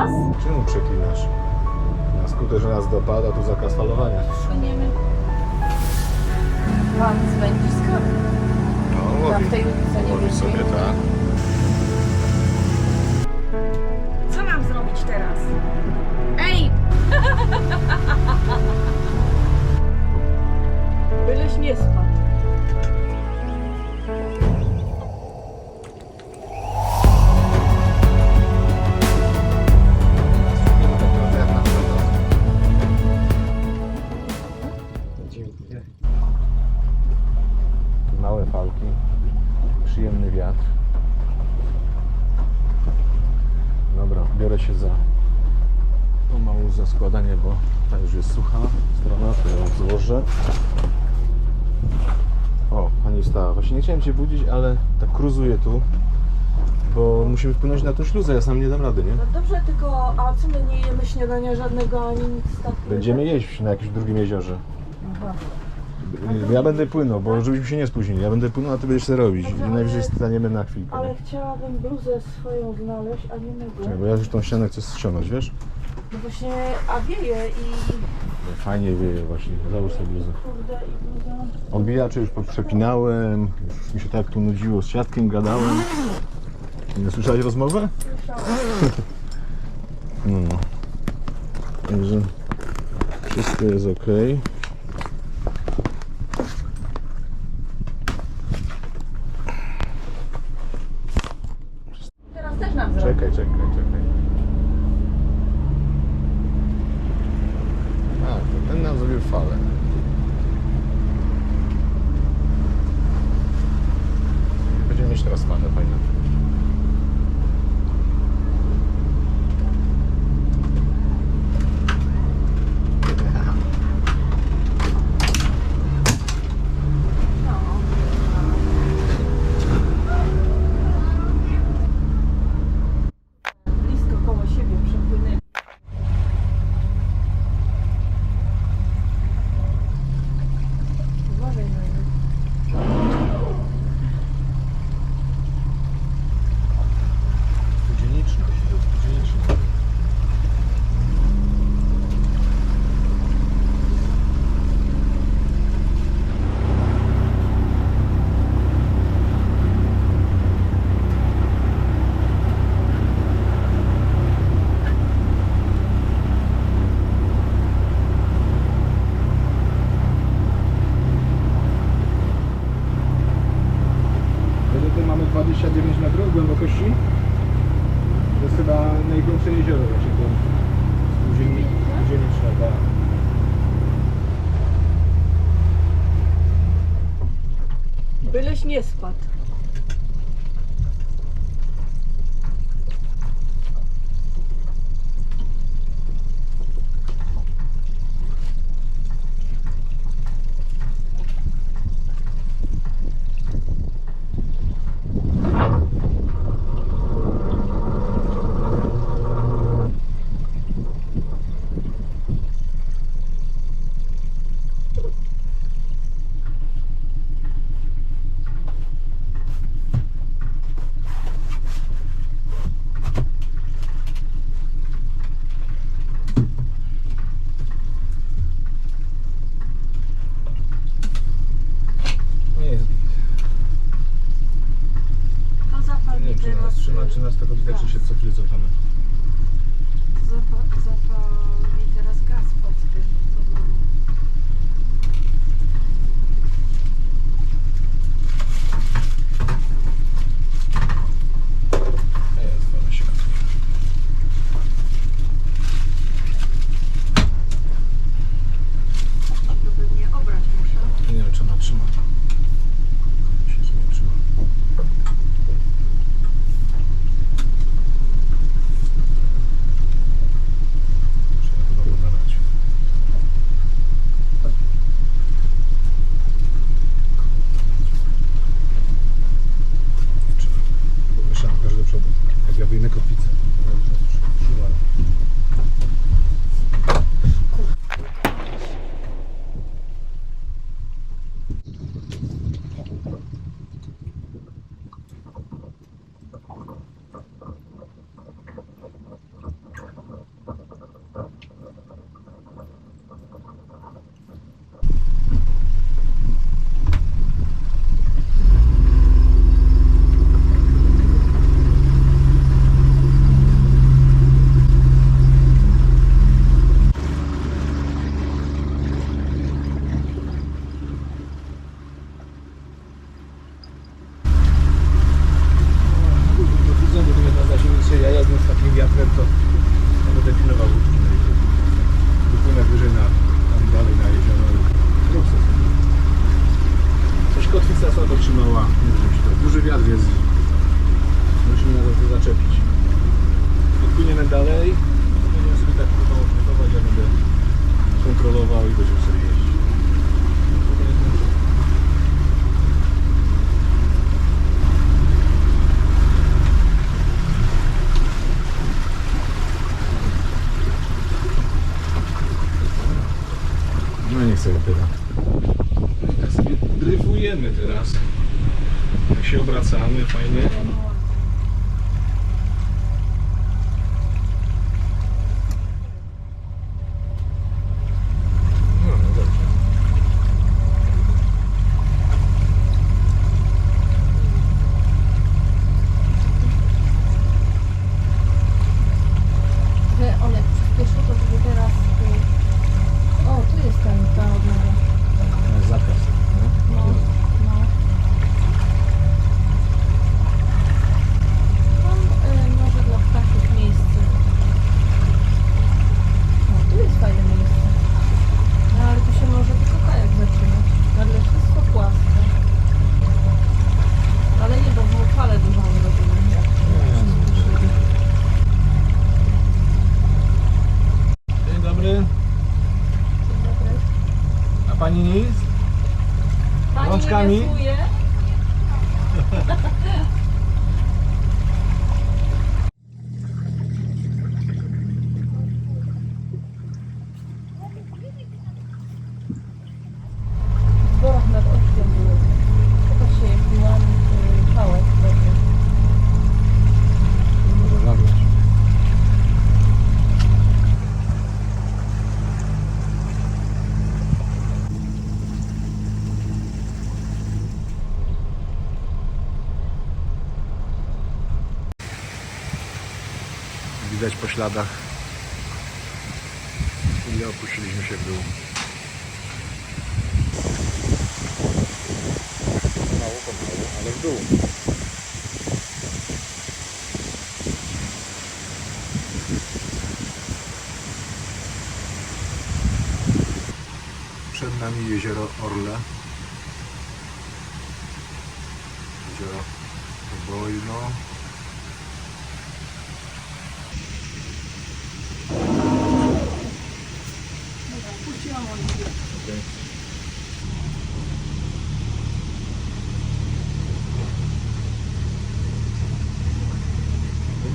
Teraz? Czemu przeklinasz? Na skuter, że nas dopada, to zakaz falowania. Płyniemy. Pan z wędziska? No, Tam w tej ulicy nie łowi sobie, tak. Co mam zrobić teraz? Ej! Byleś nie spadł. Pomału za składanie, bo ta już jest sucha strona, to ją złożę. O, pani wstała. Właśnie nie chciałem Cię budzić, ale tak kruzuję tu, bo musimy wpłynąć na tą śluzę, ja sam nie dam rady, nie? No dobrze, tylko a co my nie jemy śniadania żadnego ani nic takiego? Będziemy jeść na jakimś drugim jeziorze. Aha. Ja będę płynął, bo żebyśmy się nie spóźnili. Ja będę płynął, a ty będziesz sobie robić. I najwyżej staniemy na chwilkę. Ale chciałabym bluzę swoją znaleźć, a nie Czekaj, mogę. bo ja już tą ścianę chcę ściągnąć, wiesz? No właśnie, a wieje i Fajnie wieje właśnie, załóż sobie bluzę. kurde i bluza. Odbijacze już przepinałem, już mi się tak tu nudziło, z siatkiem gadałem. Nie słyszałeś rozmowę? No. Także wszystko jest ok. Teraz też nam. Czekaj, czekaj, czekaj. Falę. Mamy 29 metrów głębokości. To jest chyba najgłębsze jezioro to spółdzielni- spółdzielniczne, tak. Byleś nie spadł. No jest git. To zapal Nie mi wiem, czy czy nas tylko widać, czy się co perfecto. Rączkami? Widać po śladach, ile opuściliśmy się w dół. Mało, pomału, ale w dół. Przed nami jezioro Orle. Jezioro Bojno.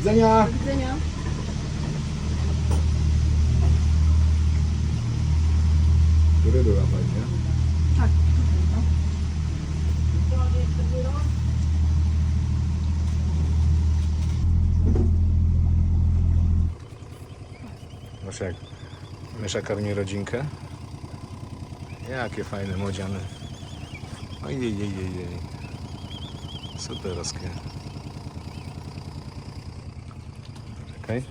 Widzenia! Do widzenia. Który była fajnie? Tak, tutaj no. Masz jak Mysza karmi rodzinkę. Jakie fajne młodziany. Ojej, jej, jej, jej. Superowskie. Czekaj.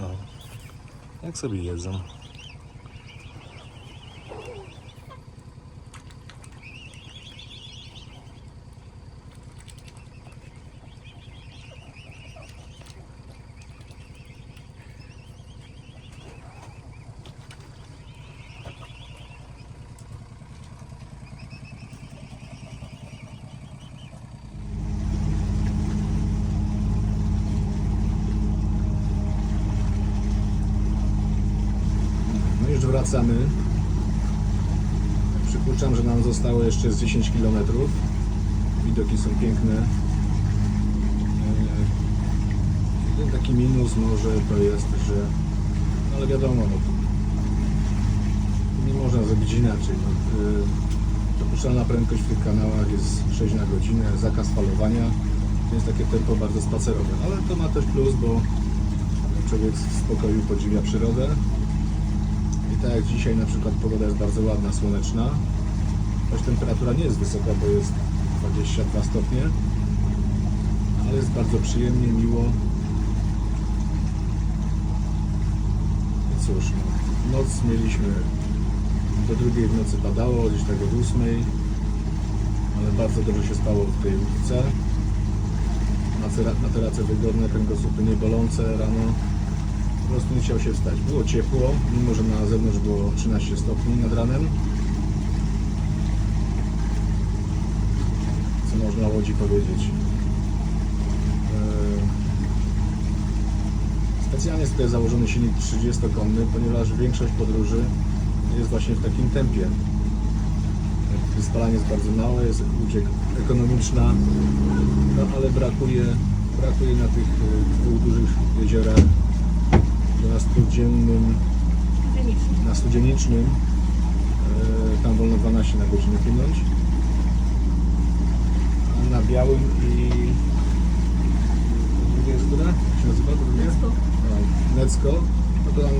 O. Jak sobie jedzą. No już wracamy. Przypuszczam, że nam zostało jeszcze z 10 km. Widoki są piękne. E, Jeden taki minus może to jest, że no ale wiadomo, no, nie można zrobić inaczej. No, e, dopuszczalna prędkość w tych kanałach jest 6 na godzinę, zakaz falowania, jest takie tempo bardzo spacerowe, ale to ma też plus, bo człowiek w spokoju podziwia przyrodę. Tak jak dzisiaj na przykład pogoda jest bardzo ładna, słoneczna, choć temperatura nie jest wysoka, bo jest 22 stopnie, ale jest bardzo przyjemnie, miło. I cóż, no, noc mieliśmy do drugiej w nocy padało, gdzieś tak od ósmej, ale bardzo dobrze się spało w tej. Macera- Materace wygodne, kręgosłupy niebolące rano. Po prostu chciał się wstać. Było ciepło, mimo że na zewnątrz było 13 stopni nad ranem. Co można o Łodzi powiedzieć. Eee, Specjalnie jest tutaj założony silnik 30-konny, ponieważ większość podróży jest właśnie w takim tempie. Wyspalanie jest bardzo małe, jest łódź ekonomiczna, no ale brakuje, brakuje na tych e, dwóch dużych jeziorach, że na studziennym, na studziennicznym e, tam wolno 12 na godzinę płynąć, a na białym i drugie jest które? Jak się nazywa drugie? Necko. No, Necko, no to tam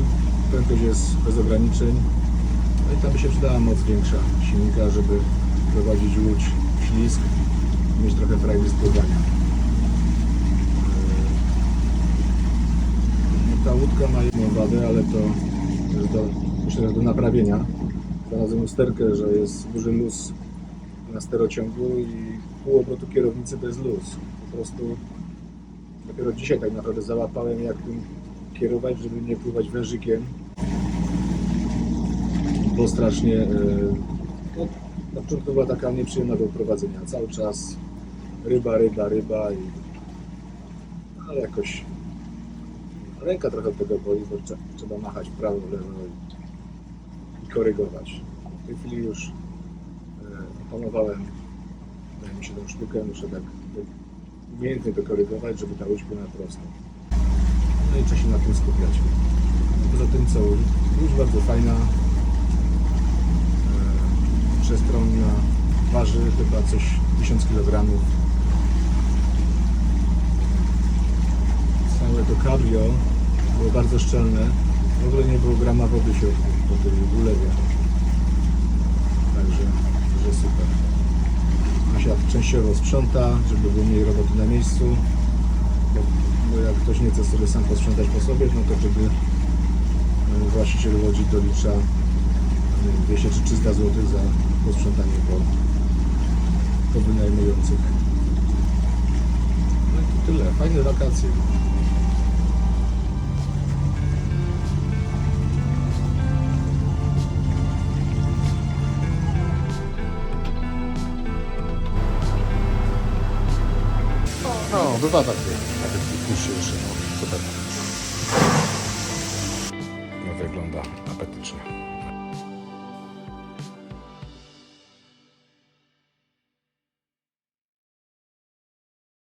prędkość jest bez ograniczeń. No i tam by się przydała moc większa silnika, żeby prowadzić łódź w ślizg mieć trochę frajdy z pływania. Yy, no, Ta łódka ma jedną wadę, ale to jest do, myślę, do naprawienia. Znalazłem usterkę, że jest duży luz na sterociągu i pół obrotu kierownicy jest luz. Po prostu Dopiero dzisiaj tak naprawdę załapałem, jak tym kierować, żeby nie pływać wężykiem. Bo strasznie. e, No, na początku była taka nieprzyjemna do prowadzenia. Cały czas ryba, ryba, ryba i. Ale jakoś. Ręka trochę tego boli, bo trze- trzeba machać w lewo i, korygować. W tej chwili już e, opanowałem, wydaje mi się, tą sztukę, muszę tak, umiejętnie to korygować, żeby ta łódź płynęła prosto. No i trzeba się na tym skupiać. Poza tym co, łódź bardzo fajna, e, przestronna, waży chyba coś 1000 kg. Całe to cabrio było bardzo szczelne, w ogóle nie było grama wody w po tej ulewie. Także, że super. Asia częściowo sprząta, żeby było mniej roboty na miejscu. Bo, bo jak ktoś nie chce sobie sam posprzątać po sobie, no to żeby e, właściciel łodzi dolicza nie wiem, 200 czy 300 zł za posprzątanie po, po wynajmujących. No i to tyle. Fajne wakacje. No, bywa tak. Nawet puści jeszcze, no. Super.